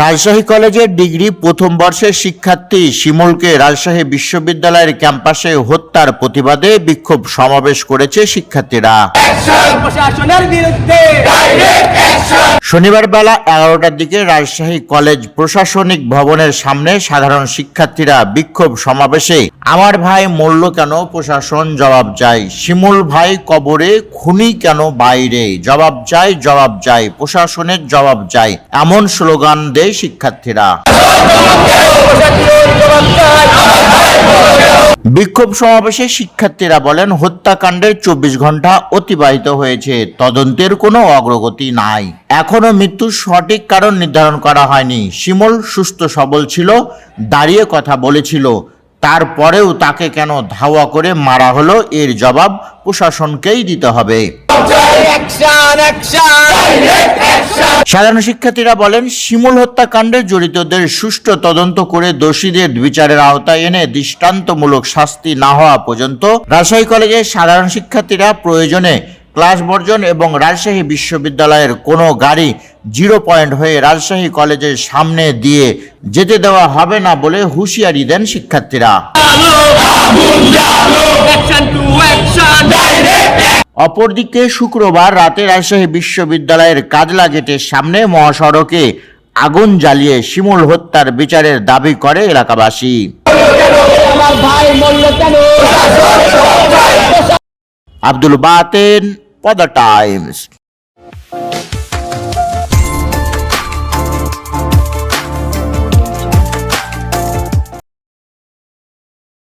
রাজশাহী কলেজের ডিগ্রি প্রথম বর্ষের শিক্ষার্থী শিমুলকে রাজশাহী বিশ্ববিদ্যালয়ের ক্যাম্পাসে হত্যার প্রতিবাদে বিক্ষোভ সমাবেশ করেছে শিক্ষার্থীরা। প্রশাসনের বিরুদ্ধে। শনিবার বেলা এগারোটার দিকে রাজশাহী কলেজ প্রশাসনিক ভবনের সামনে সাধারণ শিক্ষার্থীরা বিক্ষোভ সমাবেশে আমার ভাই মরল কেন প্রশাসন? জবাব চাই। শিমুল ভাই কবরে, খুনি কেন বাইরে? জবাব চাই জবাব চাই। প্রশাসনের জবাব চাই। এমন স্লোগান দেয় শিক্ষার্থীরা। বিক্ষোভ সমাবেশে শিক্ষার্থীরা বলেন, হত্যাকাণ্ডের চব্বিশ ঘণ্টা অতিবাহিত হয়েছে। তদন্তের কোনো অগ্রগতি নাই। এখনও মৃত্যুর সঠিক কারণ নির্ধারণ করা হয়নি। শিমল সুস্থ সবল ছিল, দাঁড়িয়ে কথা বলেছিল। তারপরেও তাকে কেন ধাওয়া করে মারা হলো, এর জবাব প্রশাসনকেই দিতে হবে। সাধারণ শিক্ষার্থীরা বলেন শিমুল হত্যাকাণ্ডে জড়িতদের সুষ্ঠু তদন্ত করে দোষীদের বিচারের আওতায় এনে দৃষ্টান্তমূলক শাস্তি না হওয়া পর্যন্ত রাজশাহী কলেজের সাধারণ শিক্ষার্থীরা প্রয়োজনে ক্লাস বর্জন এবং রাজশাহী বিশ্ববিদ্যালয়ের কোনো গাড়ি জিরো পয়েন্ট হয়ে রাজশাহী কলেজের সামনে দিয়ে যেতে দেওয়া হবে না বলে হুঁশিয়ারি দেন শিক্ষার্থীরা। অপরদিকে শুক্রবার রাতে রাজশাহী বিশ্ববিদ্যালয়ের কাজলা গেটের সামনে মহাসড়কে আগুন জ্বালিয়ে শিমুল হত্যার বিচারের দাবি করে এলাকাবাসী। আব্দুল বাতেন, পদা টাইমস।